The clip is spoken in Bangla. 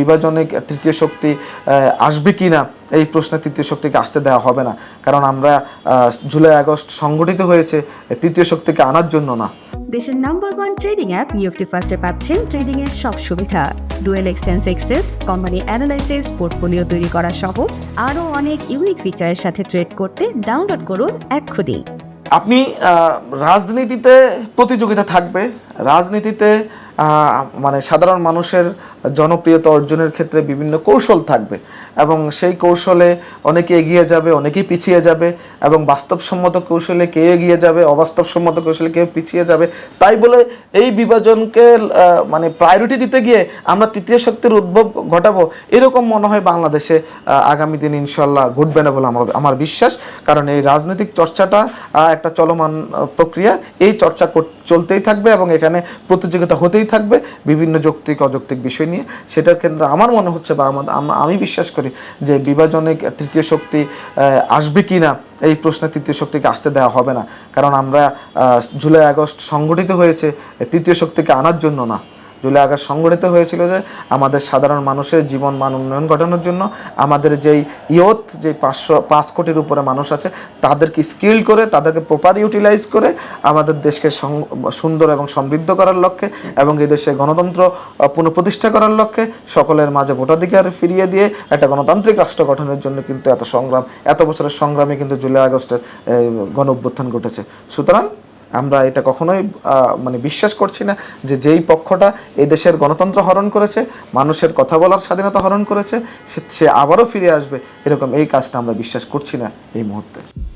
বিভাজনে তৃতীয় শক্তি আসবে কি না এই প্রশ্নে তৃতীয় শক্তিকে আসতে দেওয়া হবে না। কারণ আমরা জুলাই আগস্ট সংগঠিত হয়েছে তৃতীয় শক্তিকে আনার জন্য না। দেশের নাম্বার ওয়ান ট্রেডিং অ্যাপ নিউফটি ফার্স্টে পাচ্ছেন ট্রেডিং এর সব সুবিধা। ডুয়েল এক্সটেন্স এক্সেস কোম্পানি অ্যানালাইসিস পোর্টফোলিও তৈরি করা সহ আরও অনেক ইউনিক ফিচারের সাথে ট্রেড করতে ডাউনলোড করুন এক্ষুনি। আপনি রাজনীতিতে প্রতিযোগিতা থাকবে। রাজনীতিতে মানে সাধারণ মানুষের জনপ্রিয়তা অর্জনের ক্ষেত্রে বিভিন্ন কৌশল থাকবে। এবং সেই কৌশলে অনেকে এগিয়ে যাবে, অনেকেই পিছিয়ে যাবে এবং বাস্তবসম্মত কৌশলে কে এগিয়ে যাবে, অবাস্তবসম্মত কৌশলে কেউ পিছিয়ে যাবে, তাই বলে এই বিভাজনকে মানে প্রায়োরিটি দিতে গিয়ে আমরা তৃতীয় শক্তির উদ্ভব ঘটাবো, এরকম মনে হয় বাংলাদেশে আগামী দিন ইনশাল্লাহ ঘটবে না বলে আমার আমার বিশ্বাস। কারণ এই রাজনৈতিক চর্চাটা একটা চলমান প্রক্রিয়া, এই চর্চা চলতেই থাকবে এবং এখানে প্রতিযোগিতা হতেই থাকবে বিভিন্ন যৌক্তিক, অযৌক্তিক বিষয় নিয়ে। সেটার ক্ষেত্রে আমার মনে হচ্ছে বা আমার- আমি বিশ্বাস করি যে বিভাজনে তৃতীয় শক্তি আসবে কি না এই প্রশ্নে তৃতীয় শক্তিকে আসতে দেওয়া হবে না। কারণ আমরা জুলাই আগস্ট সংগঠিত হয়েছে তৃতীয় শক্তিকে আনার জন্য না। জুলাই আগস্ট সংগঠিত হয়েছিল যে আমাদের সাধারণ মানুষের জীবন মান উন্নয়ন ঘটানোর জন্য আমাদের যেই ইয়ত যে পাঁচশো, পাঁচ কোটির উপরে মানুষ আছে, তাদেরকে স্কিল করে, তাদেরকে প্রপার ইউটিলাইজ করে আমাদের দেশকে সুন্দর এবং সমৃদ্ধ করার লক্ষ্যে এবং এই দেশে গণতন্ত্র পুনঃপ্রতিষ্ঠা করার লক্ষ্যে সকলের মাঝে ভোটাধিকার ফিরিয়ে দিয়ে একটা গণতান্ত্রিক রাষ্ট্র গঠনের জন্য কিন্তু এত সংগ্রাম, এত বছরের সংগ্রামে কিন্তু জুলাই আগস্টের গণ অভ্যুত্থান ঘটেছে। সুতরাং আমরা এটা কখনোই মানে বিশ্বাস করছি না যে যেই পক্ষটা এই দেশের গণতন্ত্র হরণ করেছে, মানুষের কথা বলার স্বাধীনতা হরণ করেছে সে- আবারও ফিরে আসবে, এরকম এই কাজটা আমরা বিশ্বাস করছি না এই মুহূর্তে।